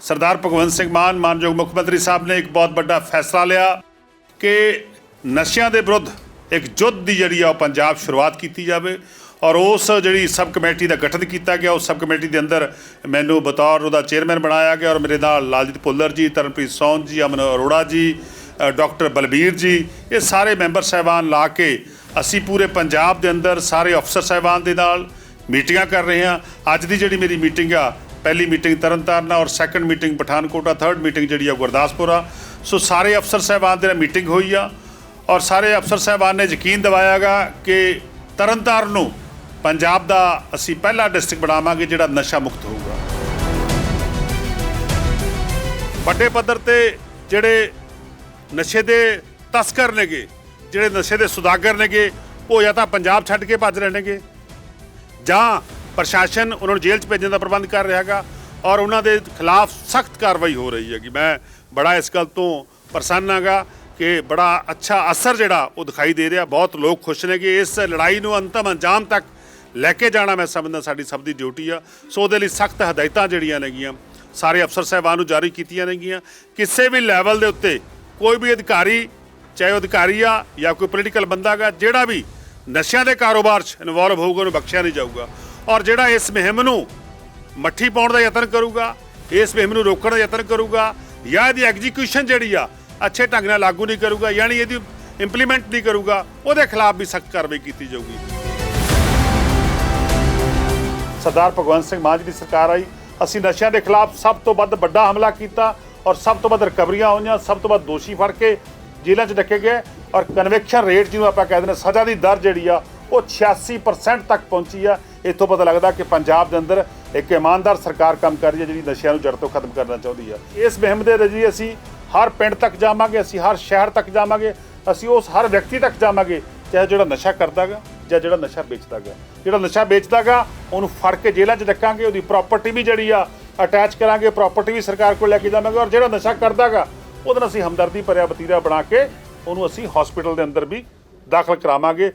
ਸਰਦਾਰ ਭਗਵੰਤ ਸਿੰਘ ਮਾਨ ਮਾਨਯੋਗ ਮੁੱਖ ਮੰਤਰੀ ਸਾਹਿਬ ਨੇ ਇੱਕ ਬਹੁਤ ਵੱਡਾ ਫੈਸਲਾ ਲਿਆ ਕਿ ਨਸ਼ਿਆਂ ਦੇ ਵਿਰੁੱਧ ਇੱਕ ਜੁੱਧ ਦੀ ਜਿਹੜੀ ਆ ਉਹ ਪੰਜਾਬ ਸ਼ੁਰੂਆਤ ਕੀਤੀ ਜਾਵੇ ਔਰ ਉਸ ਜਿਹੜੀ ਸਬ ਕਮੇਟੀ ਦਾ ਗਠਨ ਕੀਤਾ ਗਿਆ ਉਸ ਸਬ ਕਮੇਟੀ ਦੇ ਅੰਦਰ ਮੈਨੂੰ ਬਤੌਰ ਉਹਦਾ ਚੇਅਰਮੈਨ ਬਣਾਇਆ ਗਿਆ ਔਰ ਮੇਰੇ ਨਾਲ ਲਾਲਜੀਤ ਭੁੱਲਰ ਜੀ ਤਰਨਪ੍ਰੀਤ ਸੌਂਦ ਜੀ ਅਮਨ ਅਰੋੜਾ ਜੀ ਅ, ਡਾਕਟਰ ਬਲਬੀਰ ਜੀ ਇਹ ਸਾਰੇ ਮੈਂਬਰ ਸਾਹਿਬਾਨ ਲਾ ਕੇ ਅਸੀਂ ਪੂਰੇ ਪੰਜਾਬ ਦੇ ਅੰਦਰ ਸਾਰੇ ਅਫਸਰ ਸਾਹਿਬਾਨ ਦੇ ਨਾਲ ਮੀਟਿੰਗਾਂ ਕਰ ਰਹੇ ਹਾਂ। ਅੱਜ ਦੀ ਜਿਹੜੀ ਮੇਰੀ ਮੀਟਿੰਗ ਆ ਪਹਿਲੀ ਮੀਟਿੰਗ ਤਰਨਤਾਰਨ ਆ ਔਰ ਸੈਕੰਡ ਮੀਟਿੰਗ ਪਠਾਨਕੋਟ ਆ ਥਰਡ ਮੀਟਿੰਗ ਜਿਹੜੀ ਆ ਗੁਰਦਾਸਪੁਰ ਆ। ਸੋ ਸਾਰੇ ਅਫਸਰ ਸਾਹਿਬਾਨ ਦੇ ਨਾਲ ਮੀਟਿੰਗ ਹੋਈ ਆ ਔਰ ਸਾਰੇ ਅਫਸਰ ਸਾਹਿਬਾਨ ਨੇ ਯਕੀਨ ਦਿਵਾਇਆਗਾ ਕਿ ਤਰਨਤਾਰਨ ਨੂੰ ਪੰਜਾਬ ਦਾ ਅਸੀਂ ਪਹਿਲਾ ਡਿਸਟ੍ਰਿਕਟ ਬਣਾਵਾਂਗੇ ਜਿਹੜਾ ਨਸ਼ਾ ਮੁਕਤ ਹੋਊਗਾ। ਵੱਡੇ ਪੱਧਰ ਤੇ ਜਿਹੜੇ ਨਸ਼ੇ ਦੇ ਤਸਕਰ ਨੇਗੇ, ਜਿਹੜੇ ਨਸ਼ੇ ਦੇ ਸੁਦਾਗਰ ਨੇਗੇ, ਉਹ ਜਾਂ ਤਾਂ ਪੰਜਾਬ ਛੱਡ ਕੇ ਭੱਜ ਰਹੇ ਨੇਗੇ ਜਾਂ ਪ੍ਰਸ਼ਾਸਨ ਉਹਨਾਂ ਨੂੰ ਜੇਲ੍ਹ 'ਚ ਭੇਜਣ ਦਾ ਪ੍ਰਬੰਧ ਕਰ ਰਿਹਾ ਹੈਗਾ ਔਰ ਉਹਨਾਂ ਦੇ ਖਿਲਾਫ ਸਖਤ ਕਾਰਵਾਈ ਹੋ ਰਹੀ ਹੈਗੀ। ਮੈਂ ਬੜਾ ਇਸ ਗੱਲ ਤੋਂ ਪ੍ਰਸੰਨ ਹਾਂਗਾ ਕਿ ਬੜਾ ਅੱਛਾ ਅਸਰ ਜਿਹੜਾ ਉਹ ਦਿਖਾਈ ਦੇ ਰਿਹਾ। ਬਹੁਤ ਲੋਕ ਖੁਸ਼ ਨੇ ਕਿ ਇਸ ਲੜਾਈ ਨੂੰ ਅੰਤਮ ਅੰਜਾਮ ਤੱਕ ਲੈ ਕੇ ਜਾਣਾ ਮੈਂ ਸਮਝਦਾ ਸਾਡੀ ਸਭ ਦੀ ਡਿਊਟੀ ਆ। ਸੋ ਉਹਦੇ ਲਈ ਸਖਤ ਹਦਾਇਤਾਂ ਜਿਹੜੀਆਂ ਨੇਗੀਆਂ, ਸਾਰੇ ਅਫਸਰ ਸਾਹਿਬਾਨ ਨੂੰ ਜਾਰੀ ਕੀਤੀਆਂ ਨੇਗੀਆਂ। ਕਿਸੇ ਵੀ ਲੈਵਲ ਦੇ ਉੱਤੇ ਕੋਈ ਵੀ ਅਧਿਕਾਰੀ, ਚਾਹੇ ਉਹ ਅਧਿਕਾਰੀ ਆ ਜਾਂ ਕੋਈ ਪੋਲੀਟੀਕਲ ਬੰਦਾ ਗਾ ਜਿਹੜਾ ਵੀ ਨਸ਼ਿਆਂ ਦੇ ਕਾਰੋਬਾਰ 'ਚ ਇਨਵੋਲਵ ਹੋਊਗਾ, ਉਹਨੂੰ ਬਖਸ਼ਿਆ ਨਹੀਂ ਜਾਊਗਾ। ਔਰ ਜਿਹੜਾ ਇਸ ਮੁਹਿੰਮ ਨੂੰ ਮੱਠੀ ਪਾਉਣ ਦਾ ਯਤਨ ਕਰੂਗਾ, ਇਸ ਮੁਹਿੰਮ ਨੂੰ ਰੋਕਣ ਦਾ ਯਤਨ ਕਰੂਗਾ, ਜਾਂ ਇਹਦੀ ਐਗਜ਼ੀਕਿਊਸ਼ਨ ਜਿਹੜੀ ਆ, ਅੱਛੇ ਢੰਗ ਨਾਲ ਲਾਗੂ ਨਹੀਂ ਕਰੂਗਾ, ਯਾਨੀ ਇਹਦੀ ਇੰਪਲੀਮੈਂਟ ਨਹੀਂ ਕਰੂਗਾ, ਉਹਦੇ ਖਿਲਾਫ ਵੀ ਸਖਤ ਕਾਰਵਾਈ ਕੀਤੀ ਜਾਊਗੀ। ਸਰਦਾਰ ਭਗਵੰਤ ਸਿੰਘ ਮਾਨ ਜੀ ਦੀ ਸਰਕਾਰ ਆਈ, ਅਸੀਂ ਨਸ਼ਿਆਂ ਦੇ ਖਿਲਾਫ ਸਭ ਤੋਂ ਵੱਧ ਵੱਡਾ ਹਮਲਾ ਕੀਤਾ ਔਰ ਸਭ ਤੋਂ ਵੱਧ ਰਿਕਵਰੀਆਂ ਹੋਈਆਂ, ਸਭ ਤੋਂ ਵੱਧ ਦੋਸ਼ੀ ਫੜ ਕੇ ਜੇਲ੍ਹਾਂ 'ਚ ਡੱਕੇ ਗਏ ਔਰ ਕਨਵੈਕਸ਼ਨ ਰੇਟ ਜਿਹਨੂੰ ਆਪਾਂ ਕਹਿੰਦੇ ਨੇ ਸਜ਼ਾ ਦੀ ਦਰ ਜਿਹੜੀ ਆ ਉਹ 86% ਤੱਕ ਪਹੁੰਚੀ ਆ। ਇੱਥੋਂ ਪਤਾ ਲੱਗਦਾ ਕਿ ਪੰਜਾਬ ਦੇ ਅੰਦਰ ਇੱਕ ਇਮਾਨਦਾਰ ਸਰਕਾਰ ਕੰਮ ਕਰ ਰਹੀ ਹੈ, ਜਿਹੜੀ ਨਸ਼ਿਆਂ ਨੂੰ ਜੜ ਤੋਂ ਖਤਮ ਕਰਨਾ ਚਾਹੁੰਦੀ ਆ। ਇਸ ਮੁਹਿੰਮ ਦੇ ਰਜੀ ਅਸੀਂ ਹਰ ਪਿੰਡ ਤੱਕ ਜਾਵਾਂਗੇ, ਅਸੀਂ ਹਰ ਸ਼ਹਿਰ ਤੱਕ ਜਾਵਾਂਗੇ, ਅਸੀਂ ਉਸ ਹਰ ਵਿਅਕਤੀ ਤੱਕ ਜਾਵਾਂਗੇ, ਚਾਹੇ ਜਿਹੜਾ ਨਸ਼ਾ ਕਰਦਾਗਾ ਜਾਂ ਜਿਹੜਾ ਨਸ਼ਾ ਵੇਚਦਾਗਾ। ਜਿਹੜਾ ਨਸ਼ਾ ਵੇਚਦਾਗਾ, ਉਹਨੂੰ ਫੜ ਕੇ ਜੇਲ੍ਹਾਂ 'ਚ ਡੱਕਾਂਗੇ ਉਹਦੀ ਪ੍ਰਾਪਰਟੀ ਵੀ ਜਿਹੜੀ ਆ ਅਟੈਚ ਕਰਾਂਗੇ ਪ੍ਰਾਪਰਟੀ ਵੀ ਸਰਕਾਰ ਕੋਲ ਲੈ ਕੇ ਜਾਵਾਂਗੇ ਔਰ ਜਿਹੜਾ ਨਸ਼ਾ ਕਰਦਾਗਾ, ਉਹਦੇ ਨਾਲ ਅਸੀਂ ਹਮਦਰਦੀ ਭਰਿਆ ਵਤੀਰਾ ਬਣਾ ਕੇ ਉਹਨੂੰ ਅਸੀਂ ਹਸਪੀਟਲ ਦੇ ਅੰਦਰ ਵੀ ਦਾਖਲ ਕਰਾਵਾਂਗੇ।